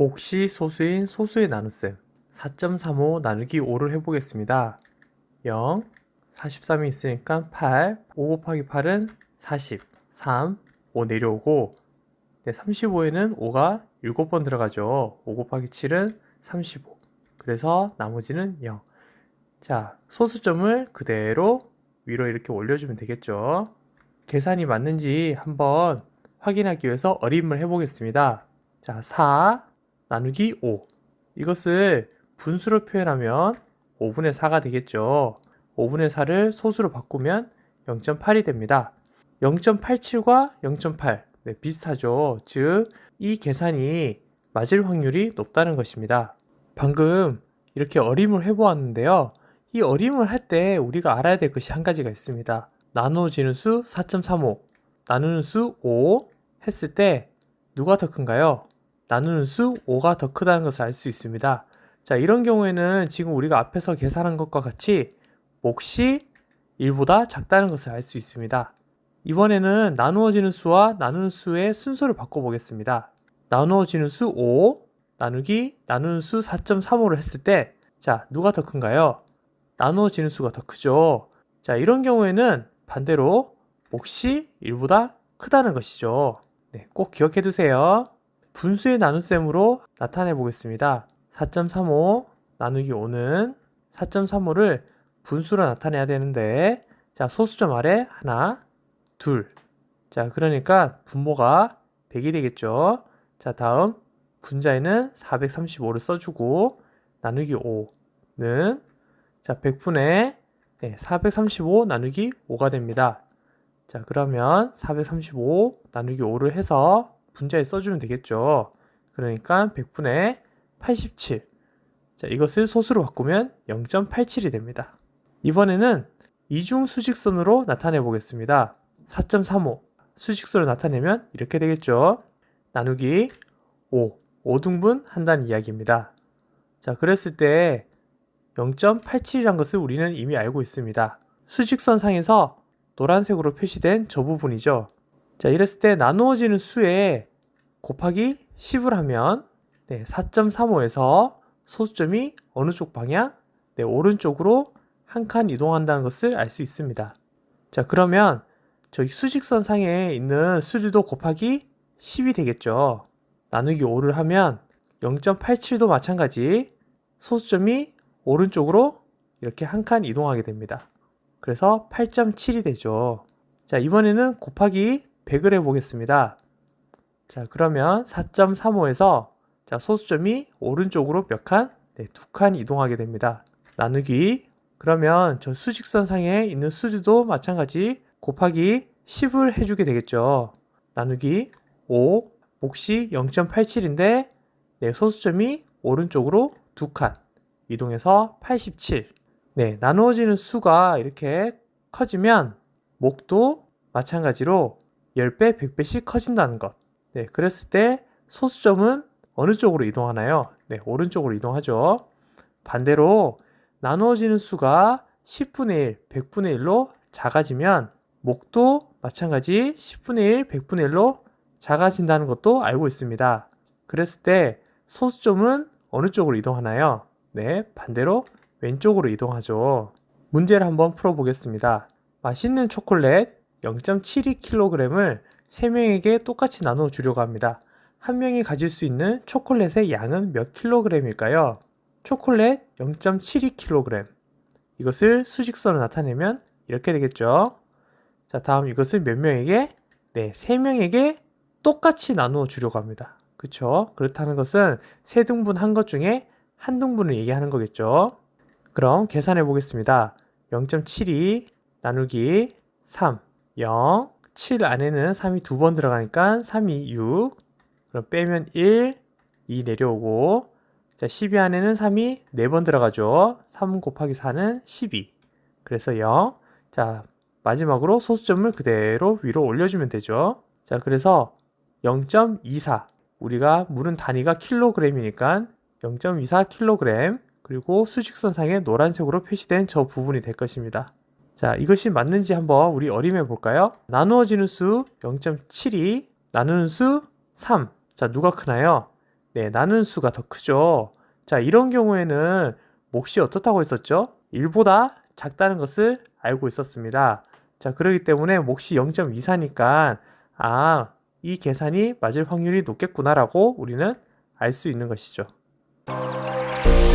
몫이 소수인 소수의 나눗셈 4.35 나누기 5를 해보겠습니다. 0, 43이 있으니까 8, 5 곱하기 8은 40, 3, 5 내려오고 네, 35에는 5가 7번 들어가죠. 5 곱하기 7은 35. 그래서 나머지는 0. 자, 소수점을 그대로 위로 이렇게 올려주면 되겠죠. 계산이 맞는지 한번 확인하기 위해서 어림을 해보겠습니다. 자, 4 나누기 5. 이것을 분수로 표현하면 5분의 4가 되겠죠. 5분의 4를 소수로 바꾸면 0.8이 됩니다. 0.87과 0.8 네, 비슷하죠. 즉, 이 계산이 맞을 확률이 높다는 것입니다. 방금 이렇게 어림을 해보았는데요. 이 어림을 할 때 우리가 알아야 될 것이 한 가지가 있습니다. 나누어지는 수 4.35, 나누는 수 5 했을 때 누가 더 큰가요? 나누는 수 5가 더 크다는 것을 알 수 있습니다. 자, 이런 경우에는 지금 우리가 앞에서 계산한 것과 같이 몫이 1보다 작다는 것을 알 수 있습니다. 이번에는 나누어지는 수와 나누는 수의 순서를 바꿔보겠습니다. 나누어지는 수 5, 나누기 나누는 수 4.35를 했을 때, 자, 누가 더 큰가요? 나누어지는 수가 더 크죠. 자, 이런 경우에는 반대로 몫이 1보다 크다는 것이죠. 네, 꼭 기억해 두세요. 분수의 나눗셈으로 나타내 보겠습니다. 4.35 나누기 5는 4.35를 분수로 나타내야 되는데 자 소수점 아래 하나 둘자 그러니까 분모가 100이 되겠죠 자 다음 분자에는 435를 써주고 나누기 5는 자 100분의 네, 435 나누기 5가 됩니다 자 그러면 435 나누기 5를 해서 분자에 써주면 되겠죠 그러니까 100분의 87 자, 이것을 소수로 바꾸면 0.87이 됩니다. 이번에는 이중 수직선으로 나타내 보겠습니다. 4.35 수직선을 나타내면 이렇게 되겠죠. 나누기 5 5등분 한다는 이야기입니다. 자, 그랬을 때 0.87이란 것을 우리는 이미 알고 있습니다. 수직선 상에서 노란색으로 표시된 저 부분이죠. 자, 이랬을 때 나누어지는 수에 곱하기 10을 하면 네, 4.35에서 소수점이 어느 쪽 방향? 네, 오른쪽으로 한 칸 이동한다는 것을 알 수 있습니다. 자, 그러면 저기 수직선 상에 있는 수지도 곱하기 10이 되겠죠. 나누기 5를 하면 0.87도 마찬가지 소수점이 오른쪽으로 이렇게 한 칸 이동하게 됩니다. 그래서 8.7이 되죠. 자, 이번에는 곱하기 100을 해보겠습니다. 자, 그러면 4.35에서 자, 소수점이 오른쪽으로 몇 칸? 네, 두 칸 이동하게 됩니다. 나누기. 그러면 저 수직선 상에 있는 수지도 마찬가지 곱하기 10을 해주게 되겠죠. 나누기 5, 몫이 0.87인데 네, 소수점이 오른쪽으로 두 칸 이동해서 87. 네, 나누어지는 수가 이렇게 커지면 목도 마찬가지로 10배, 100배씩 커진다는 것. 네, 그랬을 때 소수점은 어느 쪽으로 이동하나요? 네, 오른쪽으로 이동하죠. 반대로 나누어지는 수가 10분의 1, 100분의 1로 작아지면 목도 마찬가지 10분의 1, 100분의 1로 작아진다는 것도 알고 있습니다. 그랬을 때 소수점은 어느 쪽으로 이동하나요? 네, 반대로 왼쪽으로 이동하죠. 문제를 한번 풀어보겠습니다. 맛있는 초콜릿 0.72kg을 3명에게 똑같이 나누어 주려고 합니다. 한 명이 가질 수 있는 초콜릿의 양은 몇 킬로그램일까요? 초콜릿 0.72kg. 이것을 수직선으로 나타내면 이렇게 되겠죠. 자, 다음 이것을 몇 명에게? 네, 3명에게 똑같이 나누어 주려고 합니다. 그쵸? 그렇다는 것은 세 등분 한 것 중에 한 등분을 얘기하는 거겠죠. 그럼 계산해 보겠습니다. 0.72 나누기 3, 0, 7 안에는 3이 두 번 들어가니까 3이 6, 그럼 빼면 1, 2 내려오고 자 12 안에는 3이 4번 들어가죠. 3 곱하기 4는 12. 그래서 0. 자 마지막으로 소수점을 그대로 위로 올려주면 되죠. 자 그래서 0.24 우리가 물은 단위가 킬로그램이니까 0.24 킬로그램 그리고 수직선 상에 노란색으로 표시된 저 부분이 될 것입니다. 자, 이것이 맞는지 한번 우리 어림해 볼까요? 나누어지는 수 0.72, 나누는 수 3. 자, 누가 크나요? 네, 나누는 수가 더 크죠. 자, 이런 경우에는 몫이 어떻다고 했었죠? 1보다 작다는 것을 알고 있었습니다. 자, 그렇기 때문에 몫이 0.24니까 아, 이 계산이 맞을 확률이 높겠구나라고 우리는 알 수 있는 것이죠. Música